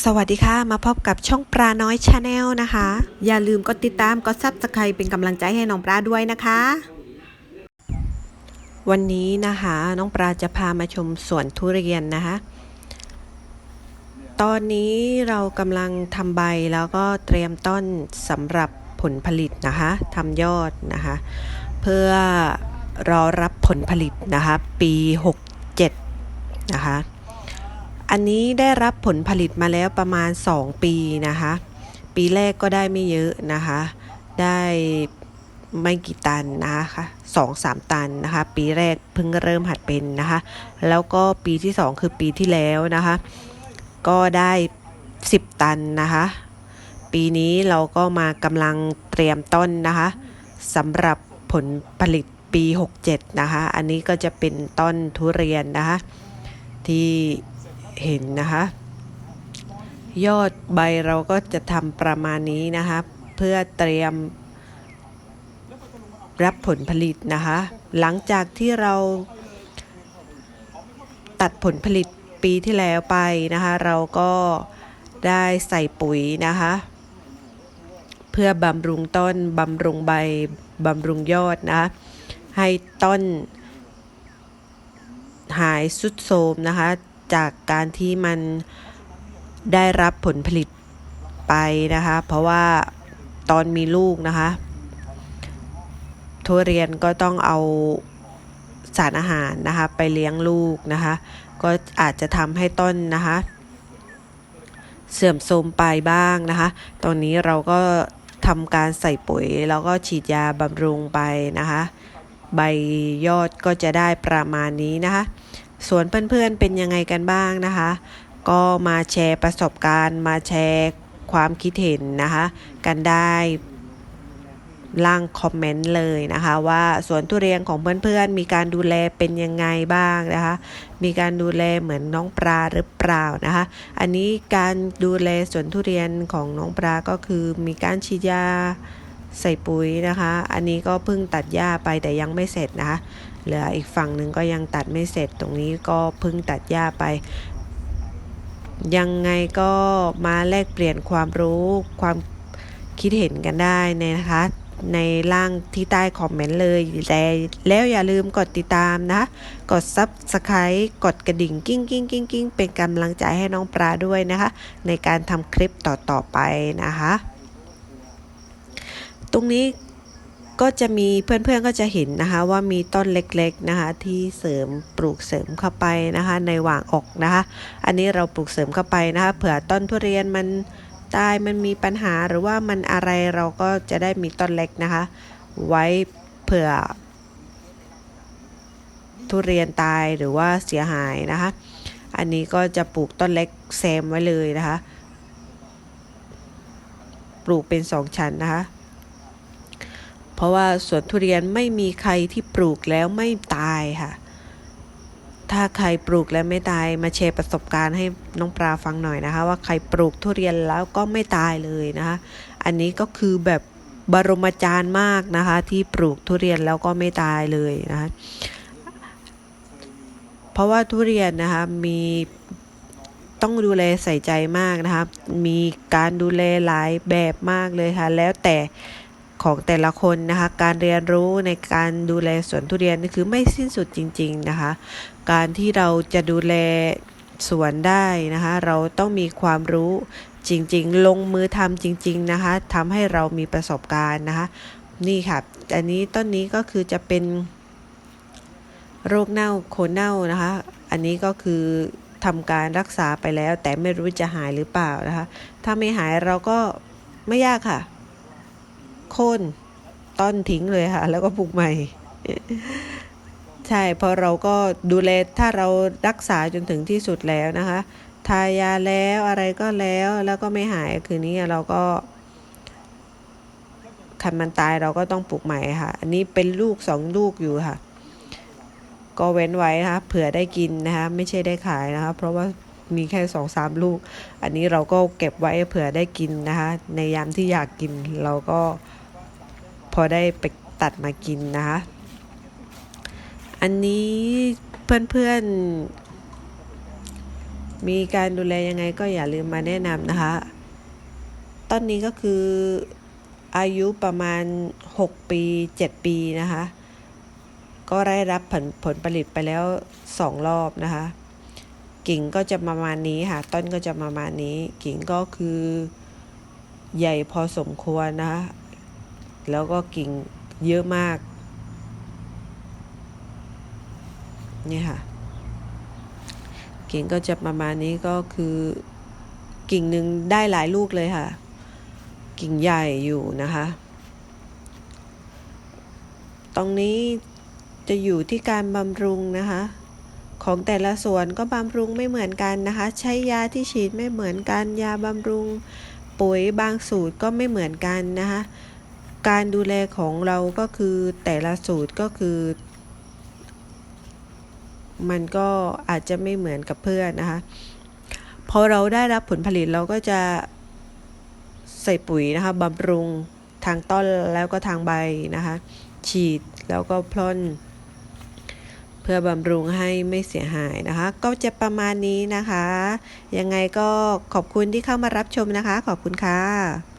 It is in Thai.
สวัสดีค่ะ มาพบกับช่องปลาน้อยชาแนลนะคะ อย่าลืมกดติดตามกดซับสไครเป็นกำลังใจให้น้องปลาด้วยนะคะ วันนี้นะคะ น้องปลาจะพามาชมสวนทุเรียนนะคะ ตอนนี้เรากำลังทำใบแล้วก็เตรียมต้นสำหรับผลผลิตนะคะทำยอดนะคะ เพื่อรอรับผลผลิตนะคะ ปี 67 นะคะ อันนี้ได้รับผลผลิตมาแล้วประมาณ 2 ปีนะคะ ปีแรกก็ได้ไม่เยอะนะคะ ได้ไม่กี่ตันนะคะสองสามตันนะคะ ปีแรกเพิ่งเริ่มหัดเป็นนะคะ แล้วก็ปีที่ 2 คือปีที่แล้วนะคะ ก็ได้ 10 ตันนะคะ ปีนี้เราก็มากำลังเตรียมต้นนะคะสำหรับผลผลิตปี 67 นะคะ อันนี้ก็จะเป็นต้นทุเรียนนะคะ ที่ เห็นนะคะ ยอดใบเราก็จะทำประมาณนี้นะคะ เพื่อเตรียมรับผลผลิตนะคะ หลังจากที่เราตัดผลผลิตปีที่แล้วไปนะคะ เราก็ได้ใส่ปุ๋ยนะคะ เพื่อบำรุงต้นบำรุงใบบำรุงยอดนะะให้ต้นหายสุดโทมนะคะ จากการที่มันได้รับผลผลิตไปนะคะ เพราะว่าตอนมีลูกนะคะ ทุเรียนก็ต้องเอาสารอาหารนะคะไปเลี้ยงลูกนะคะ ก็อาจจะทำให้ต้นนะคะ เสื่อมโทรมไปบ้างนะคะ ตอนนี้เราก็ทำการใส่ปุ๋ยแล้วก็ฉีดยาบำรุงไปนะคะ ใบยอดก็จะได้ประมาณนี้นะคะ ส่วนเพื่อนๆเป็นยังไงกันบ้างนะคะ ก็มาแชร์ประสบการณ์ มาแชร์ความคิดเห็นนะคะ กันได้ล่างคอมเมนต์เลยนะคะว่าสวนทุเรียนของเพื่อนๆ มีการดูแลเป็นยังไงบ้างนะคะ มีการดูแลเหมือนน้องปลาหรือเปล่านะคะ อันนี้การดูแลสวนทุเรียนของน้องปลาก็คือมีการฉีดยา ใส่ปุ๋ยนะคะ อันนี้ก็เพิ่งตัดหญ้าไปแต่ยังไม่เสร็จนะคะ เหลืออีกฝั่งหนึ่งก็ยังตัดไม่เสร็จ ตรงนี้ก็เพิ่งตัดหญ้าไป ยังไงก็มาแลกเปลี่ยนความรู้ความคิดเห็นกันได้นะคะ ในล่างที่ใต้คอมเมนต์เลย แต่แล้วอย่าลืมกดติดตามนะ กด Subscribe กดกระดิ่งกิ้งกิ้งกิ้งกิ้งเป็นกำลังใจให้น้องปลาด้วยนะคะ ในการทำคลิปต่อๆไปนะคะ ตรงนี้ก็จะมีเพื่อนๆก็จะเห็นนะคะ ว่ามีต้นเล็กๆนะคะ ที่เสริมปลูกเสริมเข้าไปนะคะ ในหว่างอกนะคะ อันนี้เราปลูกเสริมเข้าไปนะคะ เผื่อต้นทุเรียนมันตายมันมีปัญหาหรือว่ามันอะไรเราก็จะได้มีต้นเล็กนะคะ ไว้เผื่อ ทุเรียนตายหรือว่าเสียหายนะคะ อันนี้ก็จะปลูกต้นเล็กแซมไว้เลยนะคะ ปลูกเป็นสองชั้นนะคะ ราะว่าสวนทุเรียนไม่มีใครที่ปลูกแล้วไม่ตายค่ะ ถ้าใครปลูกแล้วไม่ตายมาแชร์ประสบการณ์ให้น้องปลาฟังหน่อยนะคะ ว่าใครปลูกทุเรียนแล้วก็ไม่ตายเลยนะคะ อันนี้ก็คือแบบบรมจารย์มากนะคะ ที่ปลูกทุเรียนแล้วก็ไม่ตายเลยนะคะเพราะว่าทุเรียนนะคะมีต้องดูแลใส่ใจมากนะคะ มีการดูแลหลายแบบมากเลยค่ะ แล้วแต่ ของแต่ละคนนะคะ การเรียนรู้ในการดูแลสวนทุเรียนนี่คือไม่สิ้นสุดจริง ๆนะคะ การที่เราจะดูแลสวนได้นะคะ เราต้องมีความรู้จริง ๆ ลงมือทำจริง ๆนะคะทำให้เรามีประสบการณ์นะคะ นี่ค่ะ อันนี้ต้นนี้ก็คือจะเป็นโรคเน่าโคนเน่านะคะ อันนี้ก็คือทำการรักษาไปแล้ว แต่ไม่รู้จะหายหรือเปล่านะคะ ถ้าไม่หายเราก็ไม่ยากค่ะ โค่นต้นทิ้งเลยค่ะ แล้วก็ปลูกใหม่ ใช่เพราะเราก็ดูแลถ้าเรารักษาจนถึงที่สุดแล้วนะคะทายาแล้วอะไรก็แล้วแล้วก็ไม่หายคืนนี้เราก็คันมันตายเราก็ต้องปลูกใหม่ค่ะ อันนี้เป็นลูกสองลูกอยู่ค่ะ ก็เว้นไว้นะคะเผื่อได้กินนะคะไม่ใช่ได้ขายนะคะเพราะว่ามีแค่สองสามลูก อันนี้เราก็เก็บไว้เผื่อได้กินนะคะ ในยามที่อยากกินเราก็ พอได้ไปตัดมากินนะคะ อันนี้เพื่อนๆ มีการดูแลยังไงก็อย่าลืมมาแนะนำนะคะ ต้นนี้ก็คืออายุประมาณ 6 ปี 7 ปีนะคะ ก็ได้รับผลผลผลิตไปแล้ว 2 รอบนะคะ กิ่งก็จะประมาณนี้ค่ะ ต้นก็จะประมาณนี้ กิ่งก็คือใหญ่พอสมควรนะคะ แล้วก็กิ่งเยอะมาก นี่ค่ะ กิ่งก็จะประมาณนี้ก็คือกิ่งหนึ่งได้หลายลูกเลยค่ะ กิ่งใหญ่อยู่นะคะ ตรงนี้จะอยู่ที่การบำรุงนะคะ ของแต่ละส่วนก็บำรุงไม่เหมือนกันนะคะ ใช้ยาที่ฉีดไม่เหมือนกัน ยาบำรุงปุ๋ยบางสูตรก็ไม่เหมือนกันนะคะ การดูแลของเราก็คือแต่ละสูตรก็คือ มันก็อาจจะไม่เหมือนกับเพื่อนนะคะ พอเราได้รับผลผลิตเราก็จะใส่ปุ๋ยนะคะบำรุงทางต้นแล้วก็ทางใบนะคะ ฉีดแล้วก็พ่น เพื่อบำรุงให้ไม่เสียหายนะคะ ก็จะประมาณนี้นะคะ ยังไงก็ขอบคุณที่เข้ามารับชมนะคะ ขอบคุณค่ะ